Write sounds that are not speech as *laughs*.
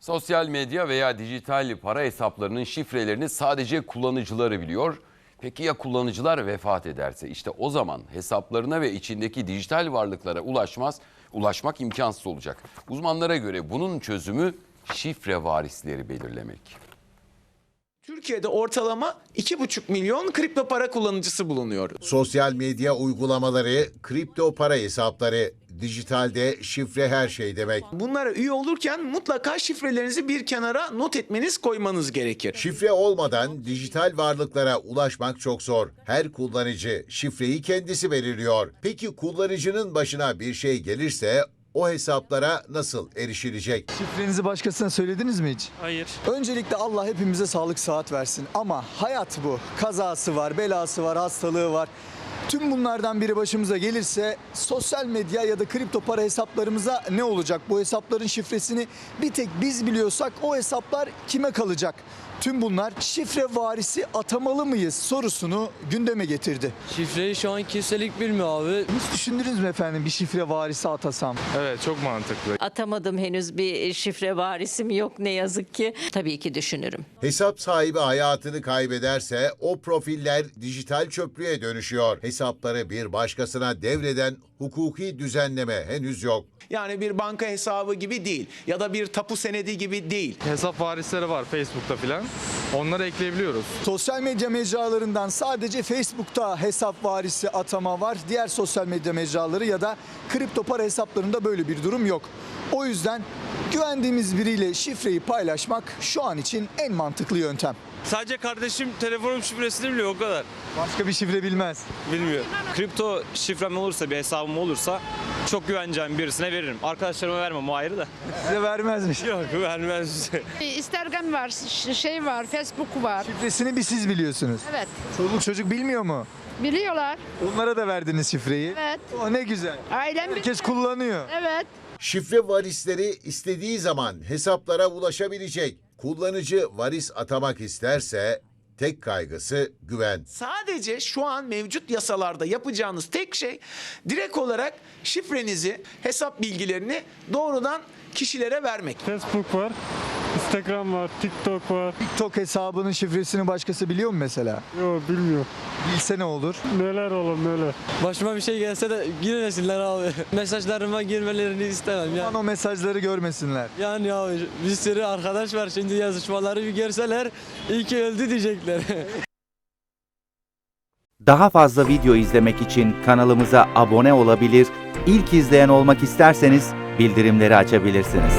Sosyal medya veya dijital para hesaplarının şifrelerini sadece kullanıcıları biliyor. Peki ya kullanıcılar vefat ederse? İşte o zaman hesaplarına ve içindeki dijital varlıklara ulaşmaz, ulaşmak imkansız olacak. Uzmanlara göre bunun çözümü şifre varisleri belirlemek. Türkiye'de ortalama 2,5 milyon kripto para kullanıcısı bulunuyor. Sosyal medya uygulamaları, kripto para hesapları, dijitalde şifre her şey demek. Bunlara üye olurken mutlaka şifrelerinizi bir kenara not etmeniz, koymanız gerekir. Şifre olmadan dijital varlıklara ulaşmak çok zor. Her kullanıcı şifreyi kendisi belirliyor. Peki kullanıcının başına bir şey gelirse o hesaplara nasıl erişilecek? Şifrenizi başkasına söylediniz mi hiç? Hayır. Öncelikle Allah hepimize sağlık saat versin ama hayat bu. Kazası var, belası var, hastalığı var. Tüm bunlardan biri başımıza gelirse sosyal medya ya da kripto para hesaplarımıza ne olacak? Bu hesapların şifresini bir tek biz biliyorsak o hesaplar kime kalacak? Tüm bunlar şifre varisi atamalı mıyız sorusunu gündeme getirdi. Şifreyi şu an kimselik bilmiyor abi. Hiç düşündünüz mü efendim bir şifre varisi atasam? Evet çok mantıklı. Atamadım henüz bir şifre varisim yok ne yazık ki. Tabii ki düşünürüm. Hesap sahibi hayatını kaybederse o profiller dijital çöplüğe dönüşüyor. Hesapları bir başkasına devreden hukuki düzenleme henüz yok. Yani bir banka hesabı gibi değil ya da bir tapu senedi gibi değil. Hesap varisleri var Facebook'ta filan. Onları ekleyebiliyoruz. Sosyal medya mecralarından sadece Facebook'ta hesap varisi atama var. Diğer sosyal medya mecraları ya da kripto para hesaplarında böyle bir durum yok. O yüzden güvendiğimiz biriyle şifreyi paylaşmak şu an için en mantıklı yöntem. Sadece kardeşim telefonum şifresini biliyor o kadar. Başka bir şifre bilmez. Bilmiyor. Kripto şifrem olursa bir hesabım olursa çok güveneceğim birisine veririm. Arkadaşlarıma vermem o ayrı da. Size vermezmiş. *laughs* Yok vermez. Instagram var, ş- şey var, Facebook var. Şifresini bir siz biliyorsunuz. Evet. Çoluk çocuk bilmiyor mu? Biliyorlar. Onlara da verdiniz şifreyi. Evet. O ne güzel. Ailem Herkes biliyor. kullanıyor. Evet. Şifre varisleri istediği zaman hesaplara ulaşabilecek. Kullanıcı varis atamak isterse tek kaygısı güven. Sadece şu an mevcut yasalarda yapacağınız tek şey direkt olarak şifrenizi, hesap bilgilerini doğrudan kişilere vermek. Facebook var, Instagram var, TikTok var. TikTok hesabının şifresini başkası biliyor mu mesela? Yo bilmiyor. Bilse ne olur? Neler oğlum neler. Başıma bir şey gelse de girmesinler abi. *laughs* Mesajlarıma girmelerini istemem Yani yani. o mesajları görmesinler. Yani abi bir sürü arkadaş var şimdi yazışmaları bir görseler iyi ki öldü diyecekler. *laughs* Daha fazla video izlemek için kanalımıza abone olabilir, ilk izleyen olmak isterseniz bildirimleri açabilirsiniz.